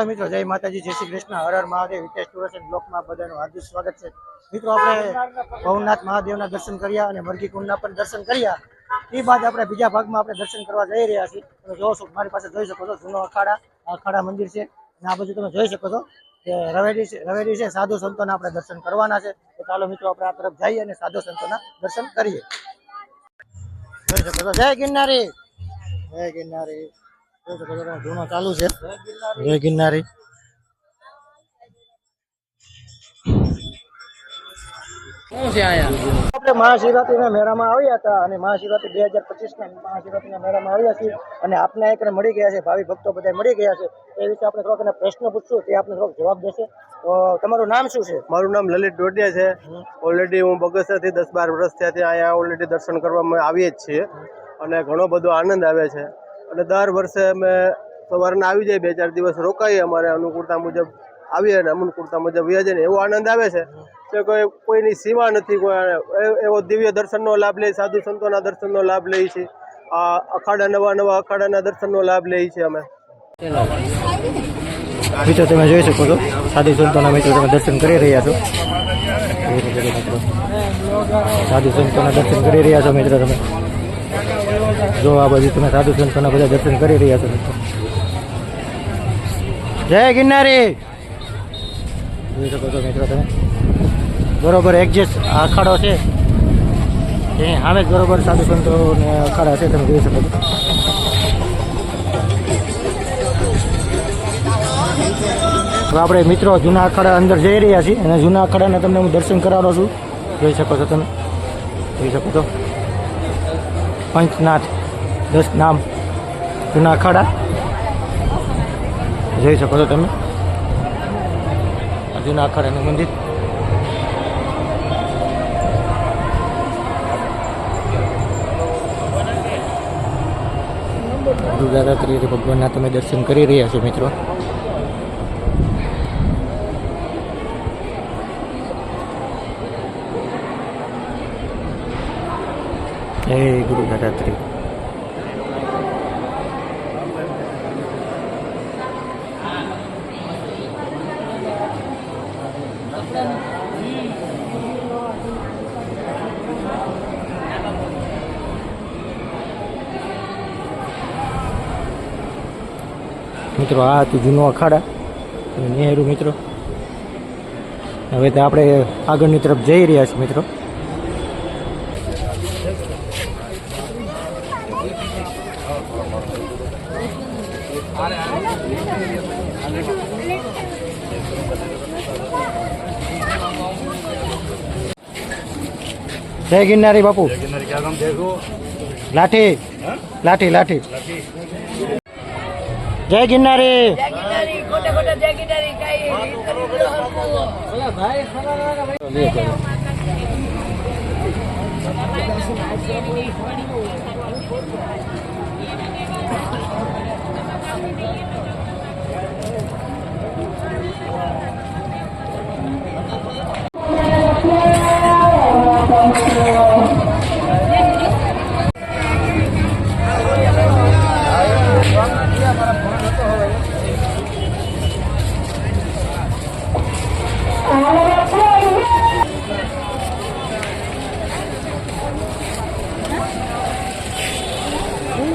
હાલો મિત્રો, જય માતાજી, જય શ્રી કૃષ્ણ. હર હર મહાદેવ, હિતેશ ટુરસન બ્લોકમાં બધાનું હાર્દિક સ્વાગત છે. મિત્રો, આપણે ભવનાથ મહાદેવના દર્શન કર્યા અને મરઘી કુંડના પણ દર્શન કર્યા. એ બાદ આપણે બીજા ભાગમાં આપણે દર્શન કરવા જઈ રહ્યા છીએ. તમે જોવો મારી પાસે જોઈ શકો છો, જૂનો અખાડા અખાડા મંદિર છે. અને આ બાજુ તમે જોઈ શકો છો કે રવેડી છે રવેડી છે, સાધુ સંતોના આપણે દર્શન કરવાના છે. તો ચાલો મિત્રો, આપણે આ તરફ જઈએ અને સાધુ સંતોના દર્શન કરીએ. જોઈ શકો છો. જય ગિરનારી. જય ગિરનારી. ચાલુ છે. જય ગિરનારી. આપણે મહાશિવરાત્રીના મેળામાં આવ્યા હતા અને મહાશિવરાત્રી બે હજાર પચીસના મહાશિવરાત્રીના મેળામાં આવ્યા છીએ અને આપને એક મળી ગયા છે ભાવિ ભક્તો બધા મળી ગયા છે. એ વિશે આપણે થોડોક એને પ્રશ્ન પૂછશું તે આપણે થોડોક જવાબ દેશે. તો તમારું નામ શું છે? મારું નામ લલિત ડોડિયા છે. ઓલરેડી હું બગસરાથી દસ બાર વર્ષ થયા ત્યાં અહીંયા ઓલરેડી દર્શન કરવામાં આવીએ જ છીએ. અને ઘણો બધો આનંદ આવે છે. અને દર વર્ષે અમે સવારના આવી જાય બે ચાર દિવસ રોકાઈએ અમારે અનુકૂળતા મુજબ આવીએ અને અનુકૂળતા મુજબ વ્યા ને એવો આનંદ આવે છે કે કોઈ કોઈની સીમા નથી કોઈ એ- એવો દિવ્ય દર્શનનો લાભ લઈ સાધુ સંતોના દર્શનનો લાભ લઈએ છીએ આ અખાડા નવા નવા અખાડાના દર્શનનો લાભ લઈએ છીએ અમે. મિત્રો તમે જોઈ શકો છો સાધુ સંતોના મિત્રો તમે દર્શન કરી રહ્યા છો. સાધુ સંતોના દર્શન કરી રહ્યા છો મિત્રો તમે. જો આ બાજુ તમે સાધુ સંતોના બધા દર્શન કરી રહ્યા છો જય ગિરનારી! જોઈ શકો છો મિત્રો તમે. બરોબર એક્ઝેસ્ટ અખાડો છે, એ સામે બરોબર સાધુ સંતો અખાડા છે, તમે જોઈ શકો છો. આપણે મિત્રો જૂના અખાડા અંદર જઈ રહ્યા છીએ અને જૂના અખાડાને તમને હું દર્શન કરાવવાનો છું. જોઈ શકો છો તમે. જોઈ શકો છો. પંચનાથ દસ નામ જૂના અખાડા જોઈ શકો છો તમે. જૂના અખાડાનું મંદિર. દુર્ગારાત્રિ ભગવાનના તમે દર્શન કરી રહ્યા છો મિત્રો. જય ગુરુ દત્તાત્રેય મિત્રો, આ હતું જૂનો અખાડા. નહેરુ મિત્રો. હવે તો આપણે આગળની તરફ જઈ રહ્યા છીએ મિત્રો. જય ગિરનારી બાપુ. લાઠી. લાઠી લાઠી. જય ગિરનારી.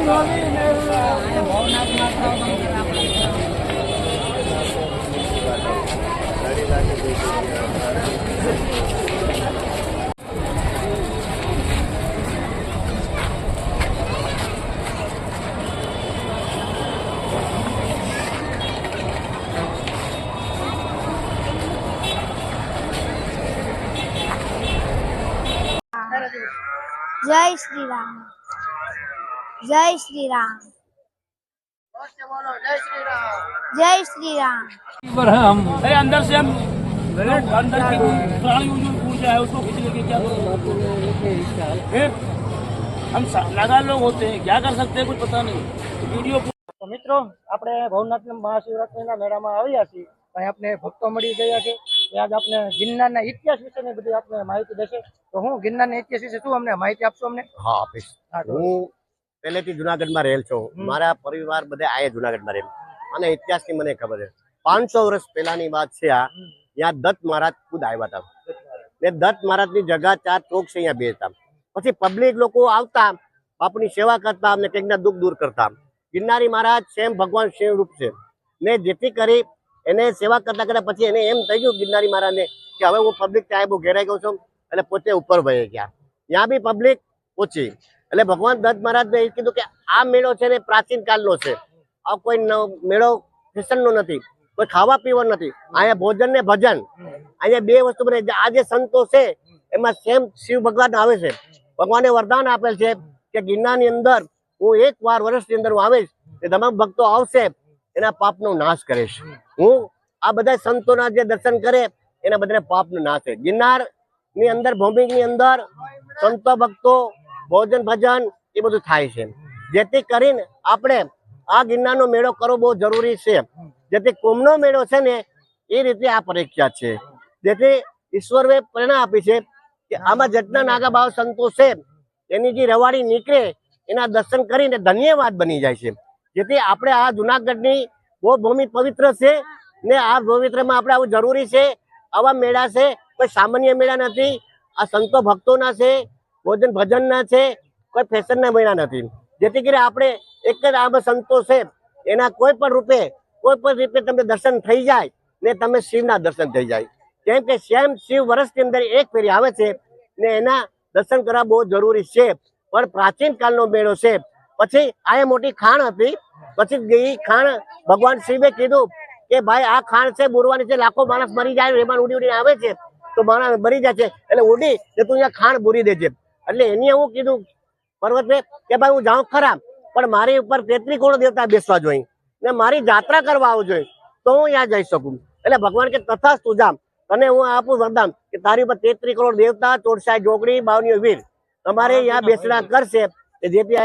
જય શ્રી રામ. જય શ્રી રામ જય શ્રી રામ पर हम अरे अंदर से हम अंदर की प्राणियों जो ऊर्जा है उसको खींच लेके क्या करोगे फिर हम सा- नादान लोग होते हैं क्या कर सकते हैं कुछ पता नहीं वीडियो તો મિત્રો આપણે ભવનાથ મહાશિવરાત્રિના મેળામાં આવ્યા છીએ અહીં આપણે ભક્તો મળી ગયા છે ત્યાં જ આપણે ગિરનારના ઇતિહાસ વિશેની બધી આપણે માહિતી દેશે તો હું ગિરનારના ઇતિહાસ વિશે શું અમને માહિતી આપશો અમને હા આપીશ હા તો હું પહેલેથી જુનાગઢમાં રહેલ છો. મારા પરિવાર બધા આયા જુનાગઢમાં રહેલ. અને ઇતિહાસની મને ખબર છે. પાંચસો વર્ષ પહેલાની વાત છે આ. ત્યાં દત્ત મહારાજ ખુદ આવ્યા હતા. ને દત્ત મહારાજની જગા ચાર ચોક છે અહીંયા બેસતા પછી પબ્લિક લોકો આવતા બાપુની સેવા કરતા અમને કંઈકના દુઃખ દૂર કરતા. ગિરનારી મહારાજ સેમ ભગવાન શિવ રૂપ છે. ને જેથી કરી એને સેવા કરતા કરતા પછી એને એમ થઈ ગયું ગિરનારી મહારાજને કે હવે હું પબ્લિક ત્યાં બહુ ઘેરાઈ ગયો છું. એટલે પોતે ઉપર વહી ગયા. ત્યાં બી પબ્લિક ઓછી. એટલે ભગવાન દત્ત મહારાજને કીધું કે આ મેળો છે ને પ્રાચીન કાળનો છે. આ કોઈ મેળો ફેશનનો નથી, કોઈ ખાવા પીવા નથી. અહીંયા ભોજન ને ભજન. અહીંયા બે વસ્તુ બને. આ જે સંતો છે, એમાં સેમ શિવ ભગવાન આવે છે. ભગવાને વરદાન આપેલ છે કે ગિરનારની અંદર હું એક વાર વર્ષની અંદર હું આવીશ, એ તમામ ભક્તો આવશે, એના પાપનો નાશ કરીશ. હું આ બધા સંતોના જે દર્શન કરે, એના બધાને પાપનો નાશ છે ગિરનારની અંદર ભૌમિકની અંદર સંતો ભક્તો ભોજન ભજન એ બધું થાય છે. જેથી કરીને આપણે આ ગિરનારનો મેળો કરવો બહુ જરૂરી છે. જેથી કુંભનો મેળો છે ને, એ રીતે આ પરીક્ષા છે. જેથી ઈશ્વરે પ્રેરણા આપી છે કે આમાં જેટલા નાગા ભાવ સંતો છે, એની જે રવાડી નીકળે, એના દર્શન કરીને ધન્યવાદ બની જાય છે. જેથી આપણે આ જુનાગઢની બહુ ભૂમિ પવિત્ર છે ને આ પવિત્રમાં આપણે આવું જરૂરી છે. આવા મેળા છે, કોઈ સામાન્ય મેળા નથી. આ સંતો ભક્તોના છે ભોજન ભજનના છે, કોઈ ફેશનના મેળા નથી. જેથી કરી આપણે એક જ આમાં સંતોષ છે. એના કોઈ પણ રૂપે, કોઈ પણ રીતે તમને દર્શન થઈ જાય ને તમે શિવના દર્શન થઈ જાય. કેમ કે શ્યામ શિવ વર્ષની અંદર એક ફેરી આવે છે ને એના દર્શન કરવા બહુ જરૂરી છે. પણ પ્રાચીન કાળનો મેળો છે. પછી આ મોટી ખાણ હતી. પછી એ ખાણ ભગવાન શિવે કીધું કે ભાઈ આ ખાણ છે બુરવાની છે, લાખો માણસ મરી જાય, એમાં ઉડી ઉડીને આવે છે. તો માણસ મરી જાય છે. એટલે ઉડી ને તું અહીંયા ખાણ બુરી દેજે. એટલે એની હું કીધું પર્વતે કે ભાઈ, હું જાઉં ખરા પણ મારી ઉપર તેત્રી કોણ દેવતા બેસવા જોઈએ? ને મારી જાત્રા કરવા આવવું જોઈએ, તો હું ત્યાં જઈ શકું. એટલે ભગવાન કે તથા સુજામ જામ. તને હું આપું વરદાન કે તારી ઉપર તેત્રી કરોડ દેવતા, ચોરસાઈ જોગડી બાવનીઓ વીર, તમારે અહીંયા બેસણા કરશે. કે જેથી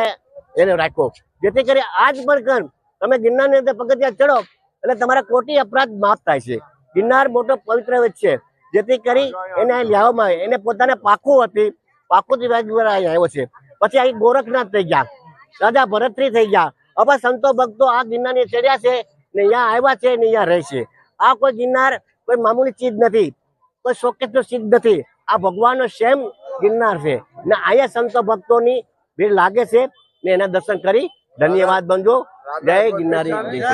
એને રાખો જેથી કરી આજ પણ કર. તમે ગિરનારની અંદર પગથિયા ચડો, એટલે તમારા કોટી અપરાધ માફ થાય છે. ગિરનાર મોટો પવિત્ર છે. જેથી કરી એને લેવામાં આવે એને પોતાને પાકું હતી પાકું થી અહીં આવ્યો છે. પછી અહીં ગોરખનાથ થઈ ગયા. રાજા ભરતરી થઈ ગયા. હવે સંતો ભક્તો આ ગિરનારને ચડ્યા છે ને અહીંયા આવ્યા છે ને અહીંયા રહેશે આ કોઈ ગિરનાર કોઈ મામૂલી ચીજ નથી. કોઈ શોકેશનો ચીજ નથી. આ ભગવાનનો સેમ ગિરનાર છે. ને અહીંયા સંતો ભક્તોની ભીડ લાગે છે ને એના દર્શન કરી ધન્યવાદ બનજો. જય ગિરનારી જય